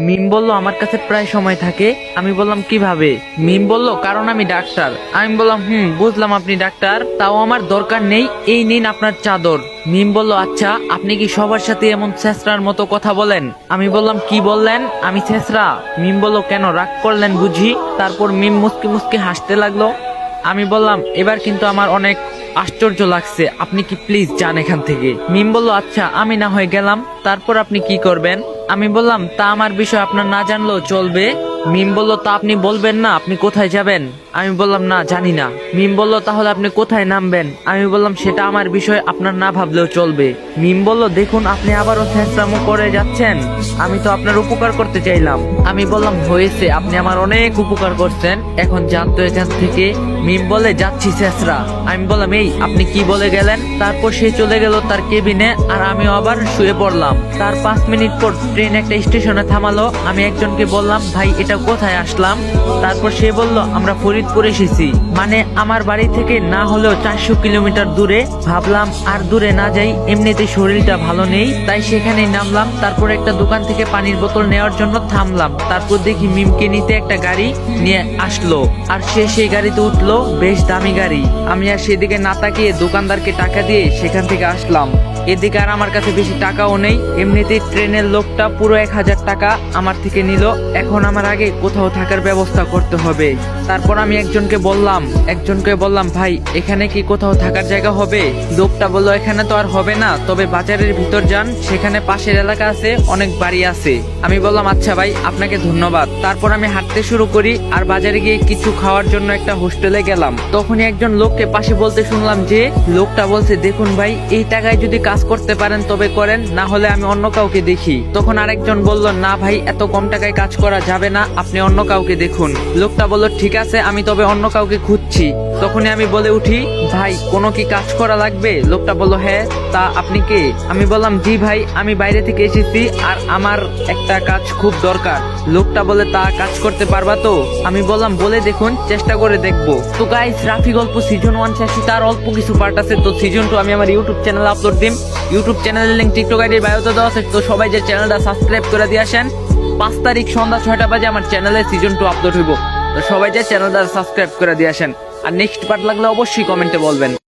মিম বলল, আমার কাছে প্রায় সময় থাকে। আমি বললাম, কীভাবে? মিম বলল, কারণ আমি ডাক্তার। আমি বললাম, হুম, বুঝলাম আপনি ডাক্তার, তাও আমার দরকার নেই, এই নিন আপনার চাদর। মিম বলল আচ্ছা আপনি কি সবার সাথে এমন ছেসরার মতো কথা বলেন? আমি বললাম, কি বললেন? আমি ছেসরা মিম বলল, কেন রাগ করলেন বুঝি? তারপর মিম মুসকে মুসকে হাসতে লাগল। আমি বললাম, এবার কিন্তু আমার অনেক আশ্চর্য লাগছে, আপনি কি প্লিজ যান এখান থেকে? মিম বলল আচ্ছা আমি না হয়ে গেলাম। তারপর আপনি কি করবেন? আমি বললাম, তা আমার বিষয় আপনার না জানলেও চলবে। মিম বলল, তা আপনি বলবেন না, আপনি কোথায় যাবেন? আমি বললাম, না, জানি না। মিম বলল, তাহলে আপনি কোথায় নামবেন? আমি বললাম, সেটা আমার বিষয়, আপনার না ভাবলেও চলবে। মিম বলল, দেখুন, আপনি আবারও ফেসরামো করে যাচ্ছেন। আমি তো আপনার উপকার করতে চাইলাম। আমি বললাম, হয়েছে, আপনি আমার অনেক উপকার করছেন। এখন জানতো এখান থেকে মিম বলে, যাচ্ছি শেষরা আমি বললাম, এই, আপনি কি বলে গেলেন? তারপর সে চলে গেল তার কেবিনে, আর আমিও আবার শুয়ে পড়লাম। তার পাঁচ মিনিট পর ট্রেন একটা স্টেশনে থামালো। আমি একজনকে বললাম, ভাই, এটা কোথায় আসলাম? তারপর সে বলল, আমরা ফরিদপুর এসেছি। মানে আমার বাড়ি থেকে না হলেও চারশো কিলোমিটার দূরে। ভাবলাম আর দূরে না যাই, এমনিতে শরীরটা ভালো নেই, তাই সেখানেই নামলাম। তারপর একটা দোকান থেকে পানির বোতল নেওয়ার জন্য থামলাম। তারপর দেখি মিমকে নিতে একটা গাড়ি নিয়ে আসলো। আর সে সেই গাড়িতে উঠল, বেশ দামি গাড়ি। আমি আর সেদিকে না তাকিয়ে দোকানদারকে টাকা দিয়ে সেখান থেকে আসলাম। এদিকে আর আমার কাছে বেশি টাকাও নেই। এমনিতেই ট্রেনের লোকটা পুরো এক হাজার টাকা আমার থেকে নিল। এখন আমার আগে কোথাও থাকার ব্যবস্থা করতে হবে। তারপর আমি একজনকে বললাম একজনকে বললাম, ভাই, এখানে কি কোথাও থাকার জায়গা হবে? লোকটা বলল, এখানে তো আর হবে না, তবে বাজারের ভিতর যান, সেখানে পাশের এলাকা আছে, অনেক বাড়ি আছে। আমি বললাম আচ্ছা ভাই, আপনাকে ধন্যবাদ। তারপর আমি হাঁটতে শুরু করি, আর বাজারে গিয়ে কিছু খাওয়ার জন্য একটা হোস্টেলে গেলাম। তখনই একজন লোককে পাশে বলতে শুনলাম যে, লোকটা বলছে, দেখুন ভাই, এই টাকায় যদি কাজ করতে পারেন, তবে করেন, না হলে আমি অন্য কাউকে দেখি। তখন আরেকজন বলল, না ভাই, এত কম টাকায় কাজ করা যাবে না, আপনি অন্য কাউকে দেখুন। লোকটা বলল, ঠিক আছে আমি তবে অন্য কাউকে খুঁজছি। তখনই আমি বলে উঠি, ভাই, কোনো কি কাজ করা লাগবে? লোকটা বলল হ্যাঁ তা আপনি কে? আমি বললাম, জি ভাই, আমি বাইরে থেকে এসেছি আর আমার একটা কাজ খুব দরকার। লোকটা বলে, তা কাজ করতে পারবা তো? আমি বললাম, বলে দেখুন, চেষ্টা করে দেখব। তো গাইস রাফি গল্প সিজন ওয়ান শেষে, তার অল্প কিছু পার্ট আছে। তো সিজন টু আমি আমার ইউটিউব চ্যানেলে আপলোড দিম। ইউটিউব চ্যানেলের লিঙ্ক টিকটক আইডির বায়োতে দেওয়া আছে। তো সবাই যে চ্যানেলটা সাবস্ক্রাইব করে দিয়ে আসেন, পাঁচ তারিখ সন্ধ্যা ছয়টা বাজে আমার চ্যানেলে সিজন টু আপলোড হইব। তো সবাই যে চ্যানেলটা সাবস্ক্রাইব করে দিয়ে আসেন। আর নেক্সট পার্ট লাগলে অবশ্যই কমেন্টে বলবেন।